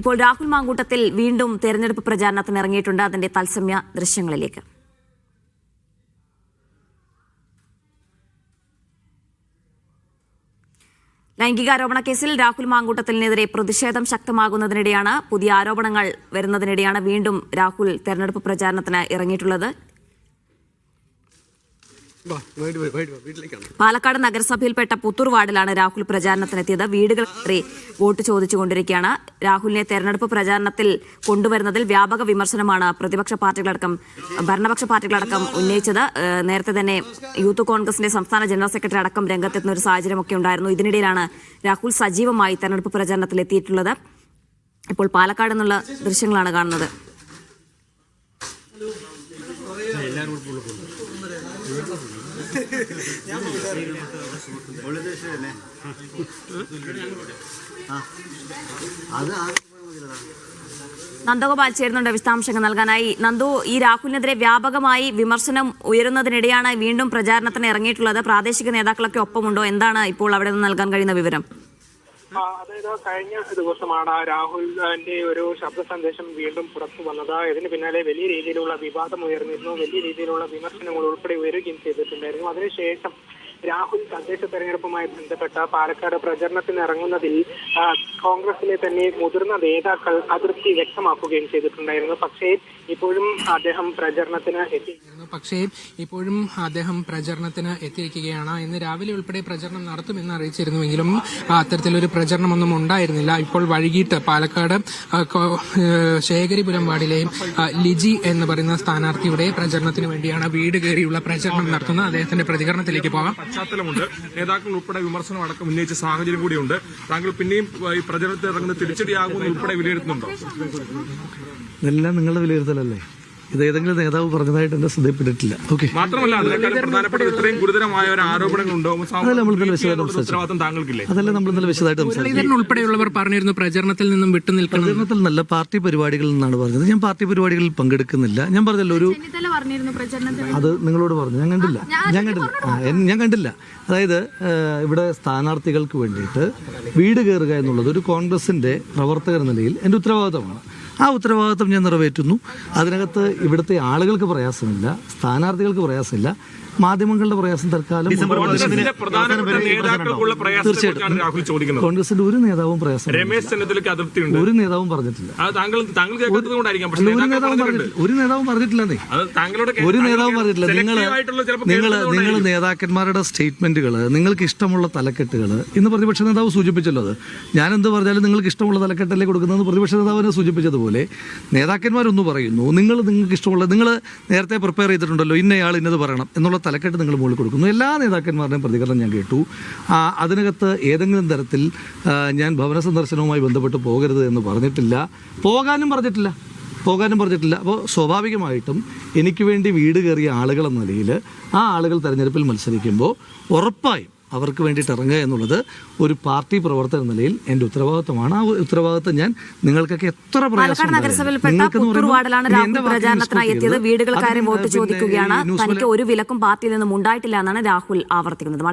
ഇപ്പോൾ രാഹുൽ മാങ്കൂട്ടത്തിൽ വീണ്ടും തെരഞ്ഞെടുപ്പ് പ്രചാരണത്തിന് ഇറങ്ങിയിട്ടുണ്ട്. അതിന്റെ തത്സമ്യ ദൃശ്യങ്ങളിലേക്ക്. ലൈംഗികാരോപണ കേസിൽ രാഹുൽ മാങ്കൂട്ടത്തിനെതിരെ പ്രതിഷേധം ശക്തമാകുന്നതിനിടെയാണ് പുതിയ ആരോപണങ്ങൾ വരുന്നതിനിടെയാണ് വീണ്ടും രാഹുൽ തെരഞ്ഞെടുപ്പ് പ്രചാരണത്തിന് ഇറങ്ങിയിട്ടുള്ളത്. പാലക്കാട് നഗരസഭയിൽപ്പെട്ട പുത്തൂർ വാർഡിലാണ് രാഹുൽ പ്രചാരണത്തിനെത്തിയത്. വീടുകൾ വോട്ട് ചോദിച്ചുകൊണ്ടിരിക്കുകയാണ്. രാഹുലിനെ തെരഞ്ഞെടുപ്പ് പ്രചാരണത്തിൽ കൊണ്ടുവരുന്നതിൽ വ്യാപക വിമർശനമാണ് പ്രതിപക്ഷ പാർട്ടികളടക്കം ഭരണപക്ഷ പാർട്ടികളടക്കം ഉന്നയിച്ചത്. നേരത്തെ തന്നെ യൂത്ത് കോൺഗ്രസിന്റെ സംസ്ഥാന ജനറൽ സെക്രട്ടറി അടക്കം രംഗത്തെത്തുന്ന ഒരു സാഹചര്യമൊക്കെ ഉണ്ടായിരുന്നു. ഇതിനിടയിലാണ് രാഹുൽ സജീവമായി തെരഞ്ഞെടുപ്പ് പ്രചാരണത്തിൽ എത്തിയിട്ടുള്ളത് ഇപ്പോൾ പാലക്കാട് എന്നുള്ള ദൃശ്യങ്ങളാണ് കാണുന്നത്. അത് ആ നന്ദഗോപാൽ ചേരുന്നുണ്ട് വിശദാംശങ്ങൾ നൽകാനായി. നന്ദു ഈ രാഹുലിനെതിരെ വ്യാപകമായി വിമർശനം ഉയരുന്നതിനിടെയാണ് വീണ്ടും പ്രചാരണത്തിന് ഇറങ്ങിയിട്ടുള്ളത്. പ്രാദേശിക നേതാക്കളൊക്കെ ഒപ്പമുണ്ടോ? എന്താണ് ഇപ്പോൾ അവിടെ നിന്ന് നൽകാൻ കഴിയുന്ന വിവരം? അതായത് കഴിഞ്ഞ ദിവസമാണ് രാഹുലിന്റെ ഒരു ശബ്ദ സന്ദേശം വീണ്ടും പുറത്തു വന്നത്. ഇതിന് പിന്നാലെ വലിയ രീതിയിലുള്ള വിവാദം ഉയർന്നിരുന്നു. വലിയ രീതിയിലുള്ള വിമർശനങ്ങൾ ഉൾപ്പെടെ ഉയരുകയും ചെയ്തിട്ടുണ്ടായിരുന്നു. അതിനുശേഷം രാഹുൽ തദ്ദേശ തെരഞ്ഞെടുപ്പുമായി ബന്ധപ്പെട്ട പാലക്കാട് പ്രചരണത്തിന് ഇറങ്ങുന്നതിൽ കോൺഗ്രസിലെ തന്നെ മുതിർന്ന നേതാക്കൾ അതൃപ്തി വ്യക്തമാക്കുകയും ചെയ്തിട്ടുണ്ടായിരുന്നു. പക്ഷേ ഇപ്പോഴും അദ്ദേഹം പ്രചരണത്തിന് എത്തി. പക്ഷേ ഇപ്പോഴും അദ്ദേഹം പ്രചരണത്തിന് എത്തിയിരിക്കുകയാണ്. ഇന്ന് രാവിലെ ഉൾപ്പെടെ പ്രചരണം നടത്തുമെന്ന് അറിയിച്ചിരുന്നുവെങ്കിലും അത്തരത്തിലൊരു പ്രചരണമൊന്നും ഉണ്ടായിരുന്നില്ല. ഇപ്പോൾ വൈകിട്ട് പാലക്കാട് ശേഖരിപുരം വാർഡിലെ ലിജി എന്ന് പറയുന്ന സ്ഥാനാർത്ഥിയുടെ പ്രചരണത്തിന് വേണ്ടിയാണ് വീട് കയറിയുള്ള പ്രചരണം നടത്തുന്നത്. അദ്ദേഹത്തിന്റെ പ്രതികരണത്തിലേക്ക് പോകാം. പശ്ചാത്തലമുണ്ട്. നേതാക്കൾ ഉൾപ്പെടെ വിമർശനം അടക്കം ഉന്നയിച്ച സാഹചര്യം കൂടിയുണ്ട്. താങ്കൾ പിന്നെയും ഈ പ്രചരണത്തിൽ ഇറങ്ങുന്ന തിരിച്ചടിയാകുമെന്ന് ഉൾപ്പെടെ വിലയിരുത്തുന്നുണ്ടോ? ഇതെല്ലാം നിങ്ങളുടെ വിലയിരുത്തലല്ലേ? ഇത് ഏതെങ്കിലും നേതാവ് പറഞ്ഞതായിട്ട് എന്നെ ശ്രദ്ധയിൽപ്പെട്ടിട്ടില്ല. ഓക്കെ മാത്രമല്ല അതിനേക്കാൾ പ്രധാനപ്പെട്ട ഇത്രയും ഗുരുതരമായ ഒരു അതല്ല നമ്മൾ ഇന്നലെ വിശദമായിട്ട് ഉത്തരവാദിത്തം സംസാരിച്ചു. താങ്കൾക്കില്ലേ? അതല്ല നമ്മൾ ഇന്നലെ വിശദമായിട്ട് സംസാരിച്ചു. ഉൾപ്പെടെയുള്ളവർ പറഞ്ഞിരുന്നു പ്രചരണത്തിൽ നിന്നും വിട്ടുനിൽക്കണം പ്രചരണത്തിൽ നല്ല പാർട്ടി പരിപാടികളിൽ നിന്നാണ് പറഞ്ഞത്. ഞാൻ പാർട്ടി പരിപാടികളിൽ പങ്കെടുക്കുന്നില്ല. ഞാൻ പറഞ്ഞല്ലോ ഒരു അത് നിങ്ങളോട് പറഞ്ഞു. ഞാൻ കണ്ടില്ല. ഞാൻ കണ്ടില്ല. ഞാൻ കണ്ടില്ല. അതായത് ഇവിടെ സ്ഥാനാർത്ഥികൾക്ക് വേണ്ടിയിട്ട് വീട് കയറുക എന്നുള്ളത് ഒരു കോൺഗ്രസിന്റെ പ്രവർത്തകർ എന്ന നിലയിൽ എന്റെ ഉത്തരവാദിത്തമാണ്. ആ ഉത്തരവാദിത്തം ഞാൻ നിറവേറ്റുന്നു. അതിനകത്ത് ഇവിടുത്തെ ആളുകൾക്ക് പ്രയാസമില്ല സ്ഥാനാർത്ഥികൾക്ക് പ്രയാസമില്ല. മാധ്യമങ്ങളുടെ പ്രയാസം തൽക്കാലം തീർച്ചയായിട്ടും. കോൺഗ്രസിന്റെ ഒരു നേതാവും പ്രയാസം രമേശ് ചെന്നിത്തലയ്ക്ക് ഒരു നേതാവും പറഞ്ഞിട്ടില്ല. താങ്കൾ താങ്കൾ പക്ഷേ ഒരു നേതാവും പറഞ്ഞിട്ടില്ല. ഒരു നേതാവും പറഞ്ഞിട്ടില്ലെന്നേ ഒരു നേതാവും പറഞ്ഞിട്ടില്ല. നിങ്ങൾ നിങ്ങൾ നേതാക്കന്മാരുടെ സ്റ്റേറ്റ്മെന്റുകൾ നിങ്ങൾക്ക് ഇഷ്ടമുള്ള തലക്കെട്ടുകൾ ഇന്ന് പ്രതിപക്ഷ നേതാവ് സൂചിപ്പിച്ചല്ലോ അത്. ഞാൻ എന്ത് പറഞ്ഞാലും നിങ്ങൾക്ക് ഇഷ്ടമുള്ള തലക്കെട്ടല്ലേ കൊടുക്കുന്നതെന്ന് പ്രതിപക്ഷ നേതാവിനെ സൂചിപ്പിച്ചതുപോലെ നേതാക്കന്മാരൊന്ന് പറയുന്നു. നിങ്ങൾ നിങ്ങൾക്ക് ഇഷ്ടമുള്ള നിങ്ങൾ നേരത്തെ പ്രിപ്പയർ ചെയ്തിട്ടുണ്ടല്ലോ ഇന്നയാൾ ഇന്നത് പറയണം എന്നുള്ള തലക്കെട്ട് നിങ്ങൾ മുകളിൽ കൊടുക്കുന്നു. എല്ലാ നേതാക്കന്മാരുടെയും പ്രതികരണം ഞാൻ കേട്ടു. അതിനകത്ത് ഏതെങ്കിലും തരത്തിൽ ഞാൻ ഭവന സന്ദർശനവുമായി ബന്ധപ്പെട്ട് പോകരുത് എന്ന് പറഞ്ഞിട്ടില്ല. പോകാനും പറഞ്ഞിട്ടില്ല. പോകാനും പറഞ്ഞിട്ടില്ല. അപ്പോൾ സ്വാഭാവികമായിട്ടും എനിക്ക് വേണ്ടി വീട് കയറിയ ആളുകൾ എന്ന നിലയിൽ ആ ആളുകൾ തിരഞ്ഞെടുപ്പിൽ മത്സരിക്കുമ്പോൾ ഉറപ്പായും അവർക്ക് വേണ്ടിയിട്ട് ഇറങ്ങുക എന്നുള്ളത് ഒരു പാർട്ടി പ്രവർത്തന നിലയിൽ എന്റെ ഉത്തരവാദിത്വമാണ്. ആ ഉത്തരവാദിത്വം ഞാൻ നിങ്ങൾക്കൊക്കെ എത്ര പാലക്കാട് നഗരസഭയിൽപ്പെട്ട നിങ്ങൾക്കെന്ന് പുത്തൂർ പറയുമ്പോൾ വാർഡിലാണ് രാഹുൽ പ്രചാരണത്തിനായി എത്തിയത്? വോട്ട് ചോദിക്കുകയാണ്. തനിക്ക് ഒരു വിലക്കും പാർട്ടിയിൽ നിന്നും ഉണ്ടായിട്ടില്ല എന്നാണ് രാഹുൽ ആവർത്തിക്കുന്നത്.